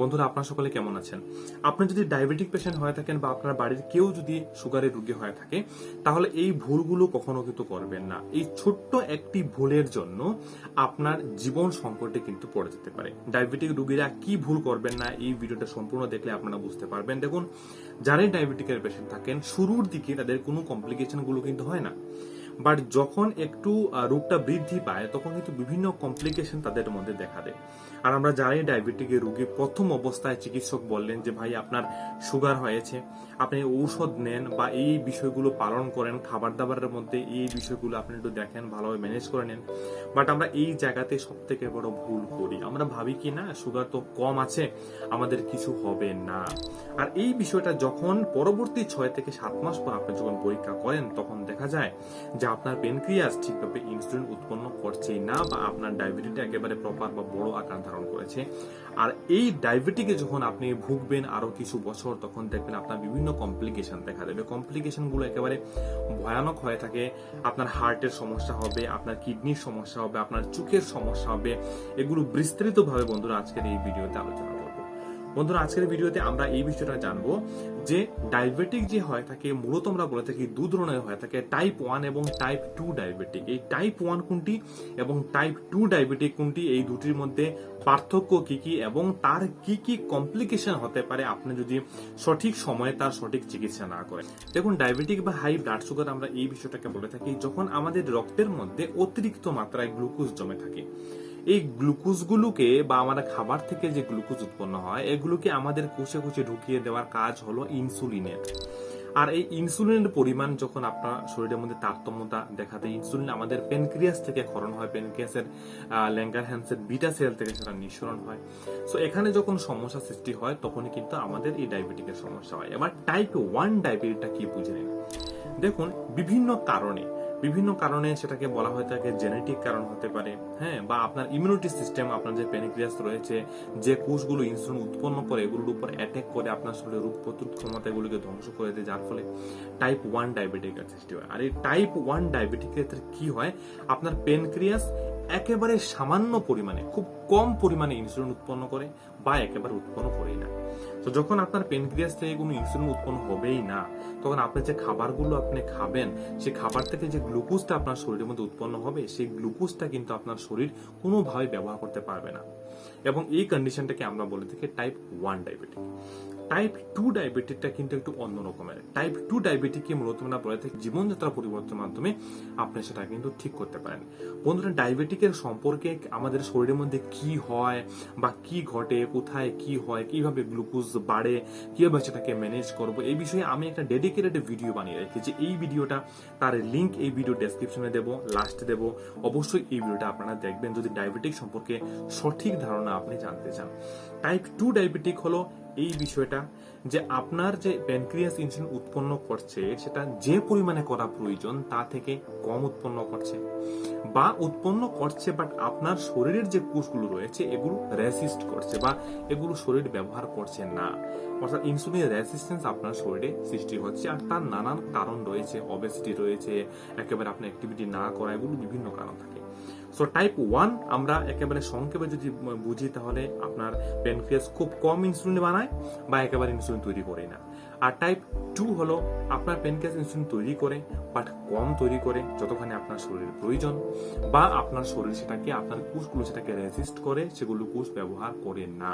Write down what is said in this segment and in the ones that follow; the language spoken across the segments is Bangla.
বন্ধুরা, আপনারা সকলে কেমন আছেন? আপনি যদি ডায়াবেটিক পেশেন্ট হয়ে থাকেন বা আপনার বাড়ির কেউ যদি সুগারের রোগী হয়ে থাকে, তাহলে এই ভুলগুলো কখনো কিন্তু করবেন না। এই ছোট্ট একটি ভুলের জন্য আপনার জীবন সংকটে কিন্তু পড়ে যেতে পারে। ডায়াবেটিক রোগীরা কি ভুল করবেন না, এই ভিডিওটা সম্পূর্ণ দেখলে আপনারা বুঝতে পারবেন। দেখুন, যারাই ডায়াবেটিকের পেশেন্ট থাকেন, শুরুর দিকে তাদের কোনো কমপ্লিকেশনগুলো কিন্তু হয় না। বাট যখন একটু রোগটা বৃদ্ধি পায়, তখন কিন্তু বিভিন্ন কমপ্লিকেশন তাদের মধ্যে দেখা দেয়। আর আমরা যারাই ডায়াবেটিকের রোগী প্রথম অবস্থায় চিকিৎসক বললেন যে, ভাই, আপনার সুগার হয়েছে, আপনি ঔষধ নেন বা এই বিষয়গুলো পালন করেন খাবার দাবারের মধ্যে এই বিষয়গুলো আপনি একটু দেখেন, ভালোভাবে ম্যানেজ করে নেন। বাট আমরা এই জায়গাতে সব থেকে বড় ভুল করি। আমরা ভাবি কি না সুগার তো কম আছে, আমাদের কিছু হবে না। আর এই বিষয়টা যখন পরবর্তী ছয় থেকে সাত মাস পর আপনি যখন পরীক্ষা করেন, তখন দেখা যায় যে আপনার পেনক্রিয়াস ঠিকভাবে ইনসুলিন উৎপন্ন করছেই না বা আপনার ডায়াবেটিসটা একেবারে প্রপার বা বড় আকার ধারণ করেছে। আর এই ডায়াবেটিকে যখন আপনি ভুগবেন আরও কিছু বছর, তখন দেখবেন আপনার বিভিন্ন কমপ্লিকেশন দেখা দেবে। কমপ্লিকেশনগুলো একেবারে ভয়ানক হয়ে থাকে। আপনার হার্টের সমস্যা হবে, আপনার কিডনির সমস্যা হবে, আপনার চোখের সমস্যা হবে। এগুলো বিস্তারিতভাবে বন্ধুরা আজকের এই ভিডিওতে আলোচনা বন্ধুরা, আজকের ভিডিওতে আমরা এই বিষয়টা জানব যে ডায়াবেটিক যে হয় থাকে, মূলত আমরা বলে থাকি দু ধরনের হয় থাকে টাইপ ওয়ান এবং টাইপ টু ডায়াবেটিক এই টাইপ ওয়ান কোনটি এবং টাইপ টু ডায়াবেটিক কোনটি, এই দুটির মধ্যে পার্থক্য কি কি এবং তার কি কি কমপ্লিকেশন হতে পারে আপনি যদি সঠিক সময়ে তার সঠিক চিকিৎসা না করেন। দেখুন ডায়াবেটিক বা হাই ব্লাড সুগার আমরা এই বিষয়টাকে বলে থাকি, যখন আমাদের রক্তের মধ্যে অতিরিক্ত মাত্রায় গ্লুকোজ জমে থাকে। এই গ্লুকোজগুলোকে বা আমাদের খাবার থেকে যে গ্লুকোজ উৎপন্ন হয়, এগুলোকে আমাদের কোষে কোষে ঢুকিয়ে দেওয়ার কাজ হলো ইনসুলিনের। আর এই ইনসুলিনের পরিমাণ যখন আপনার শরীরের মধ্যে তারতম্যতা দেখা দেয় ইনসুলিন আমাদের পেনক্রিয়াস থেকে ক্ষরণ হয় পেনক্রিয়াসের ল্যাঙ্গার হ্যান্সের বিটা সেল থেকে সেটা নিঃসরণ হয়। সো এখানে যখন সমস্যা সৃষ্টি হয়, তখনই কিন্তু আমাদের এই ডায়াবেটিকের সমস্যা হয়। এবার টাইপ ওয়ান ডায়াবেটিসটা কি বুঝে নিন? দেখুন, বিভিন্ন কারণে বিভিন্ন কারণে সেটাকে বলা হয়ে থাকে জেনেটিক কারণ হতে পারে হ্যাঁ বা আপনার ইমিউনিটি সিস্টেম আপনার যে প্যানিক্রিয়াস রয়েছে, যে কোষগুলো ইনসুলিন উৎপন্ন করে, এগুলোর উপর অ্যাটাক করে আপনার শরীরে রোগ প্রতিরোধ ক্ষমতা এগুলোকে ধ্বংস করে দেয়, যার ফলে টাইপ ওয়ান ডায়াবেটিকের সৃষ্টি হয়। আর এই টাইপ ওয়ান ডায়াবেটিকের ক্ষেত্রে কি হয়? আপনার পেনক্রিয়াস একেবারে সামান্য পরিমাণে, খুব কম পরিমাণে ইনসুলিন উৎপন্ন করে বা একেবারে উৎপন্ন করেই না। তো যখন আপনার পেনক্রিয়াস থেকে কোনো ইনসুলিন উৎপন্ন হবেই না, তখন আপনি যে খাবারগুলো আপনি খাবেন সেই খাবার থেকে যে গ্লুকোজটা আপনার শরীরের মধ্যে উৎপন্ন হবে, সেই গ্লুকোজটা কিন্তু আপনার শরীর কোনোভাবে ব্যবহার করতে পারবে না। এবং এই কন্ডিশনটাকে আমরা বলে থাকি type one diabetic type two ডায়াবেটিকটা কিন্তু একটু অন্য রকমের। টাইপ টু ডায়াবেটিককে মূলত আমরা বলে থাকি জীবনযাত্রা পরিবর্তনের মাধ্যমে আপনি সেটা কিন্তু ঠিক করতে পারেন। বন্ধুরা ডায়াবেটিকের সম্পর্কে আমাদের শরীরের মধ্যে কি হয় বা কি ঘটে, কোথায় কি হয়, কীভাবে গ্লুকোজ বাড়ে, কীভাবে সেটাকে ম্যানেজ করব, এই বিষয়ে আমি একটা ডেডিকেটেড ভিডিও বানিয়ে রেখেছি। এই ভিডিওটা তার লিংক এই ভিডিও ডেসক্রিপশনে দেবো লাস্টে দেবো। অবশ্যই এই ভিডিওটা আপনারা দেখবেন যদি ডায়াবেটিক সম্পর্কে সঠিক ধারণা আপনি জানতে চান। টাইপ টু ডায়াবেটিক হলো এই বিষয়টা যে আপনার যে প্যানক্রিয়াস ইনসুলিন উৎপন্ন করছে, সেটা যে পরিমাণে করা প্রয়োজন, তা থেকে কম উৎপন্ন করছে। বা উৎপন্ন করছে বাট আপনার শরীরের যে কোষগুলো রয়েছে, এগুলো রেসিস্ট করছে বা এগুলো শরীর ব্যবহার করছে না। অর্থাৎ ইনসুলিন রেসিস্টেন্স আপনার শরীরে সৃষ্টি হচ্ছে, আর তার নানান কারণ রয়েছে অবেসিটি রয়েছে, একেবারে আপনার অ্যাক্টিভিটি না করা, এগুলো বিভিন্ন কারণ থাকে। সো টাইপ ওয়ান আমরা একেবারে সংক্ষেপে যদি বুঝি, তাহলে আপনার প্যানক্রিয়াস খুব কম ইনসুলিন বানায় বা একেবারে ইনসুলিন তৈরি করে না। আর টাইপ টু হলো, আপনার প্যানক্রিয়াস ইনসুলিন তৈরি করে বাট কম তৈরি করে, যতখানি আপনার শরীরের প্রয়োজন, বা আপনার শরীর সেটাকে, আপনার কোষগুলো সেটাকে রেজিস্ট করে, সেগুলো কোষ ব্যবহার করে না।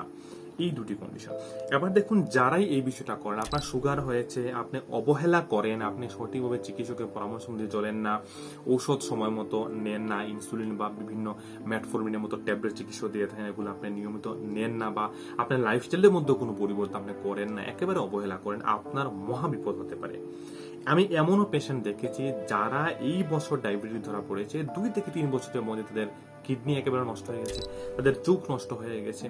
এই দুটি কন্ডিশন এবার দেখুন, যারাই এই বিষয়টা করেন, আপনার সুগার হয়েছে, আপনি অবহেলা করেন, আপনি সঠিকভাবে চিকিৎসকের পরামর্শ অনুযায়ী চলেন না, ঔষধ সময় মতো নেন না ইনসুলিন বা বিভিন্ন ম্যাটফরমিনের মতো ট্যাবলেট চিকিৎসা দিয়ে থাকেন, এগুলো আপনি নিয়মিত নেন না বা আপনার লাইফস্টাইলের মধ্যে কোনো পরিবর্তন আপনি করেন না, একেবারে অবহেলা করেন, আপনার মহা বিপদ হতে পারে। আমি এমনও পেশেন্ট দেখেছি, যারা এই বছর ডায়াবেটিস ধরা পড়েছে, দুই থেকে তিন বছরের মধ্যে তাদের কিডনি একেবারে নষ্ট হয়ে গেছে তাদের চোখ নষ্ট হয়ে গেছে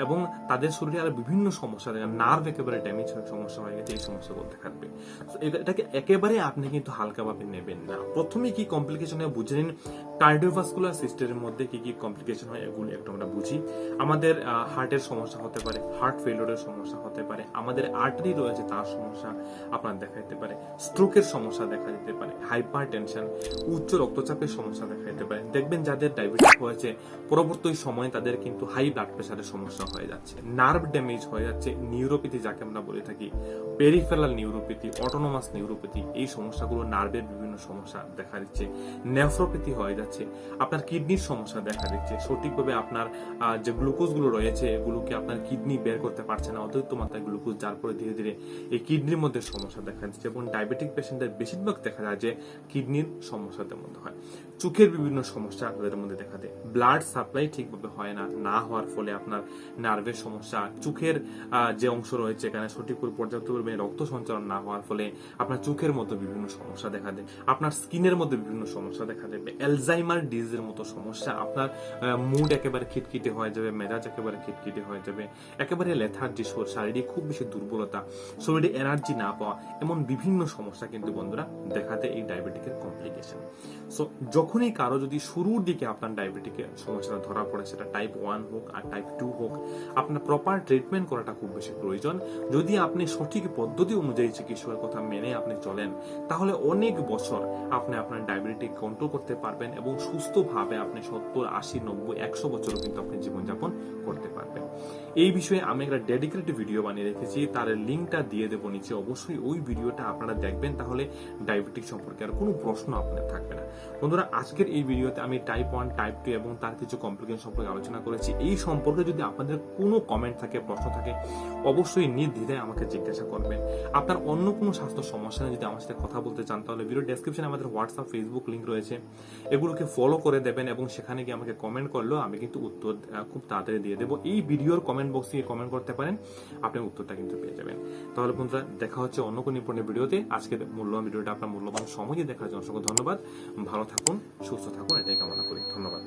এবং তাদের শরীরে আরও বিভিন্ন সমস্যা নার্ভ একেবারে ড্যামেজ হয়ে সমস্যা হয়ে গেছে এই দেবে So, এটা- এটাকে একেবারে আপনি কিন্তু হালকাভাবে নেবেন না। প্রথমে কি কমপ্লিকেশন বুঝে নিন কার্ডিওভাস্কুলার সিস্টেমের মধ্যে কি কি কমপ্লিকেশন হয় এগুলো একটু আমরা বুঝি। আমাদের হার্টের সমস্যা হতে পারে হার্ট ফেলিওরের সমস্যা হতে পারে আমাদের আর্টারি রয়েছে তার সমস্যা আপনার দেখা দিতে পারে স্ট্রোকের সমস্যা দেখা দিতে পারে হাইপার টেনশন উচ্চ রক্তচাপের সমস্যা দেখা দিতে পারে। দেখবেন যাদের ডায়াবেটিস হয়েছে। পরবর্তী সময়ে তাদের কিন্তু হাই ব্লাড প্রেশারের সমস্যা হয়ে যাচ্ছে। নার্ভ ড্যামেজ হয়ে যাচ্ছে নিউরোপ্যাথি যাকে আমরা বলে থাকি। পেরিফেরাল নিউরোপ্যাথি অটোনোমাস নিউরোপ্যাথি এই সমস্যাগুলো নার্ভের বিভিন্ন সমস্যা দেখা দিচ্ছে। নেফ্রোপ্যাথি হয়ে যাচ্ছে। আপনার কিডনির সমস্যা দেখা দিচ্ছে। সঠিকভাবে আপনার যে গ্লুকোজগুলো রয়েছে, এগুলোকে আপনার কিডনি বের করতে পারছে না অতিরিক্ত মাত্রায় গ্লুকোজ যার পরে ধীরে ধীরে এই কিডনির মধ্যে সমস্যা দেখা দিচ্ছে এবং ডায়াবেটিক পেশেন্টদের বেশিরভাগ দেখা যায় যে কিডনির সমস্যাদের মধ্যে হয়। চোখের বিভিন্ন সমস্যা তাদের মধ্যে দেখা দেয় ব্লাড সাপ্লাই ঠিকভাবে হয় না না হওয়ার ফলে আপনার নার্ভের সমস্যা, চোখের যে অংশ রয়েছে এখানে সঠিক পর্যাপ্ত পরিমাণে রক্ত সঞ্চালন না হওয়ার ফলে আপনার চোখের মধ্যে বিভিন্ন সমস্যা দেখা দেয়। আপনার স্কিনের মধ্যে বিভিন্ন সমস্যা দেখা দেবে অ্যালজাইমার ডিজিজের মতো সমস্যা, আপনার মুড একেবারে খিটখিটে হয়ে যাবে, মেজাজ একেবারে খিটখিটে হয়ে যাবে। একেবারে লেথার্জি শারীরিক খুব বেশি দুর্বলতা, শরীরে এনার্জি না পাওয়া, এমন বিভিন্ন সমস্যা কিন্তু বন্ধুরা দেখাতে এই ডায়াবেটিকের কমপ্লিকেশন সো যখনই কারও যদি শুরুর দিকে আপনার ডায়াবেটিকের সমস্যাটা ধরা পড়ে, সেটা টাইপ ওয়ান হোক আর টাইপ টু হোক, আপনার প্রপার ট্রিটমেন্ট করাটা খুব বেশি প্রয়োজন। যদি আপনি সঠিক পদ্ধতি অনুযায়ী চিকিৎসকের কথা মেনে আপনি চলেন, তাহলে অনেক বছর আপনি আপনার ডায়াবেটিক কন্ট্রোল করতে পারবেন এবং সুস্থভাবে আপনি সত্তর, আশি, নব্বই, একশো বছরও কিন্তু আপনি জীবনযাপন করতে পারবেন। এই বিষয়ে আমি একটা ডেডিকেটেড ভিডিও বানিয়ে রেখেছি, তার লিঙ্কটা দিয়ে দেবো নিচে। অবশ্যই ওই ভিডিওটা আপনারা দেখবেন, তাহলে ডায়াবেটিক সম্পর্কে আর কোনো প্রশ্ন আপনার থাকবে না। বন্ধুরা, আজকের এই ভিডিওতে আমি টাইপ ওয়ান টাইপ টু এবং তার কিছু কমপ্লিকেশন সম্পর্কে আলোচনা করেছি, এই সম্পর্কে যদি আপনাদের কোনো কমেন্ট থাকে, প্রশ্ন থাকে, অবশ্যই নির্দ্বিধায় আমাকে জিজ্ঞাসা করবেন। আপনার অন্য কোনো স্বাস্থ্য সমস্যা নিয়ে যদি আমার সাথে কথা বলতে চান, তাহলে ভিডিও ডেসক্রিপশনে আমাদের হোয়াটসঅ্যাপ ফেসবুক লিঙ্ক রয়েছে। এগুলোকে ফলো করে দেবেন এবং সেখানে গিয়ে আমাকে কমেন্ট করলেও আমি কিন্তু উত্তর খুব তাড়াতাড়ি দিয়ে দেবো। এই ভিডিওর কমেন্ট বক্সে গিয়ে কমেন্ট করতে পারেন, আপনি উত্তরটা কিন্তু পেয়ে যাবেন। তাহলে বন্ধুরা, দেখা হচ্ছে অন্য কোনো ইম্পর্টেন্ট ভিডিওতে আজকের মূল্যবান ভিডিওটা আপনার মূল্যবান সময় দিয়ে দেখার জন্য অসংখ্য ধন্যবাদ। ভালো থাকুন, সুস্থ থাকুন, এটাই কামনা করি। ধন্যবাদ।